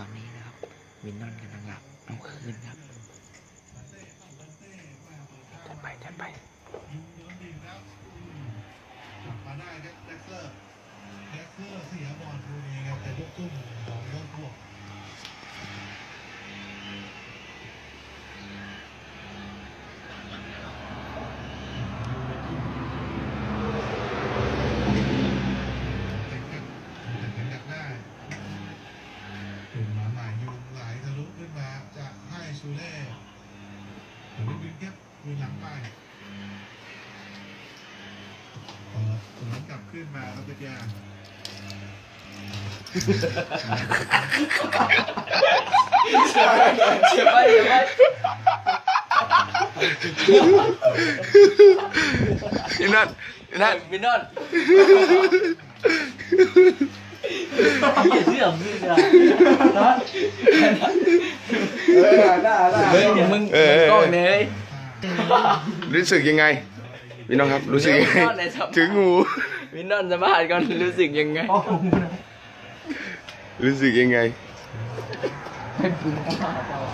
ตอนนี้นะครับ วินนอนกำลังหลับเอาคืนครับจัดไปจัดไปมาได้ครับแดกเซอร์แดกเซอร์เสียบอลดูเองครับแต่ลูกตุ้มของยอดพวกเด็กครับเด็กอยากได้ขึ้นมาใหม่ยุงไหลทะลุขึ้นมาจะ ให้ชูเล่หรือวินครับวินหลังไปเปิดสวนกลับขึ้นมาครับตะแกรงเสียไปเสียไปมินนอนมินนอนมินนอนอย่าเชื่อมึงนะ เฮ้ยมึงกล้องเนี่ยรู้สึกยังไงพี่น้องครับรู้สึกยังไงมินนอนในสภาพถึงหูมินนอนสมาธิก่อนรู้สึกยังไง รู้สึกยังไงให้ปรุงข้าว